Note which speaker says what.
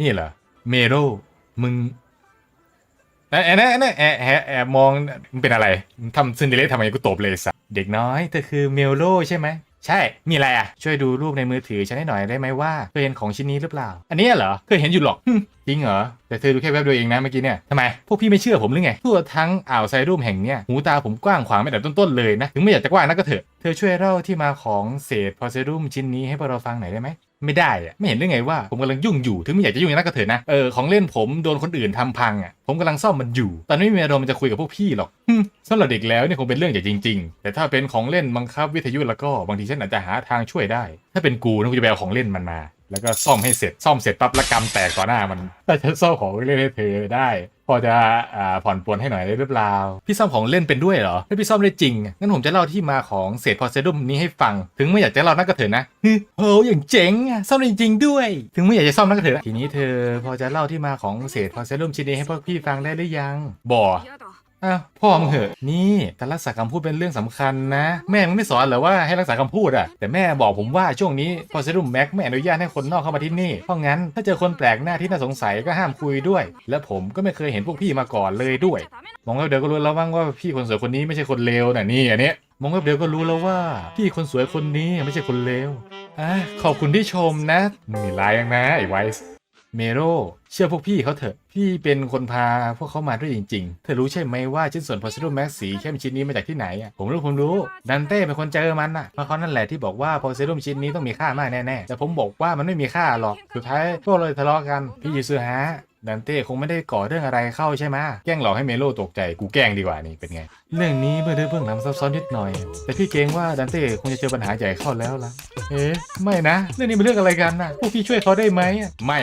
Speaker 1: นี่เหรอ เมโรมึงแอบแอบแอบแอบแอบมองมึงเป็นอะไรมึงทำซินเดเล่ทำไมกูตบเลยสัเด็กน้อยเธอคือเมโลใช่ไหมใช่ มีอะไรอะ ช่วยดูรูปในมือถือฉันให้หน่อยได้ไหมว่าเคยเห็นของชิ้นนี้หรือเปล่า อันนี้เหรอ เคยเห็นอยู่หรอก จริงเหรอ แต่เธอดูแค่แวบเดียวเองนะเมื่อกี้เนี่ยทำไม พวกพี่ไม่เชื่อผมหรือไง ทั่วทั้งอ่าวไซรูมแห่งเนี้ย หูตาผมกว้างขวางไม่แต่ต้นๆเลยนะ ถึงไม่อยากจะกว้างนักก็เถอะเธอช่วยเล่าที่มาของเศษพอเซรูมชิ้นนี้ให้พวกเราฟังหน่อยได้ไหม ไม่ได้อะไม่เห็นเรื่องไงว่าผมกำลังยุ่งอยู่ ถึงไม่อยากจะยุ่งนักก็เถอะนะ เออของเล่นผมโดนคนอื่นทำพังอะ ผมกำลังซ่อมมันอยู่ ตอนนี้ไม่มีอารมณ์จะคุยกับพวกพี่หรอกสำหรับเด็กแล้วเนี่ยคงเป็นเรื่องใหญ่จริง ๆ แต่ถ้าเป็นของเล่นบังคับวิทยุแล้วก็บางทีฉันอาจจะหาทางช่วยได้ ถ้าเป็นกูนะกูจะไปเอาของเล่นมันมา แล้วก็ซ่อมให้เสร็จ ซ่อมเสร็จปั๊บละกำแตกต่อหน้ามันถ้าฉันซ่อมของเล่นให้เธอได้ พอจะอ่าผ่อนปลนให้หน่อยได้หรือเปล่า พี่ซ่อมของเล่นเป็นด้วยเหรอถ้าพี่ซ่อมได้จริง งั้นผมจะเล่าที่มาของเศษพอเซดุมนี้ให้ฟัง ถึงไม่อยากจะเล่านักก็เถอะนะฮึโหอย่างเจ๋งอะซ่อมได้จริงๆด้วย ถึงไม่อยากจะซ่อมนักก็เถอะนทีนี้เธอพอจะเล่าที่มาของเศษพอเซดุมชิ้นนี้ให้พวกพี่ฟังได้หรือยังบ่ อ้าวพ่อมึงเหอะนี่การรักษาคำพูดเป็นเรื่องสำคัญนะ แม่มึงไม่สอนเหรอว่าให้รักษาคำพูดอะแต่แม่บอกผมว่าช่วงนี้พอเซรุ่มแม็กไม่อนุญาตให้คนนอกเข้ามาที่นี่เพราะงั้นถ้าเจอคนแปลกหน้าที่น่าสงสัยก็ห้ามคุยด้วย และผมก็ไม่เคยเห็นพวกพี่มาก่อนเลยด้วย มองแวเดียวก็รู้แล้วมั้งว่าพี่คนสวยคนนี้ไม่ใช่คนเลวน่ะนี่อันเนี้ยมองแวบเดียวก็รู้แล้วว่า พี่คนสวยคนนี้ไม่ใช่คนเลวอะขอบคุณที่ชมนะ มีไลายยังนะไอ้ไวส์ เมโรเชื่อพวกพี่เขาเถอะ พี่เป็นคนพาพวกเขามาด้วยจริง ๆ เธอรู้ใช่ไหมว่าชิ้นส่วนพอซิลแม็กสีเข้มชิ้นนี้มาจากที่ไหนอะผมรู้ผมรู้ ดันเต้เป็นคนเจอมันอะเพราะเขานั่นแหละที่บอกว่าพอซิลชิ้นนี้ต้องมีค่ามากแน่ๆแต่ผมบอกว่ามันไม่มีค่าหรอกสุดท้ายพวกเราเลยทะเลาะกันพี่ยูซูฮะดันเต้คงไม่ได้ก่อเรื่องอะไรเข้าใช่ไหมแกล้งหลอกให้เมโลตกใจกูแกล้งดีกว่านี่เป็นไง เรื่องนี้เบื้องลึกเบื้องหลังซับซ้อนนิดหน่อย แต่พี่เกรงว่าดันเต้คงจะเจอปัญหาใหญ่เข้าแล้วล่ะเอ๊ะไม่นะ เรื่องนี้เป็นเรื่องอะไรกันนะพวกพี่ช่วยเขาได้ไหมไม่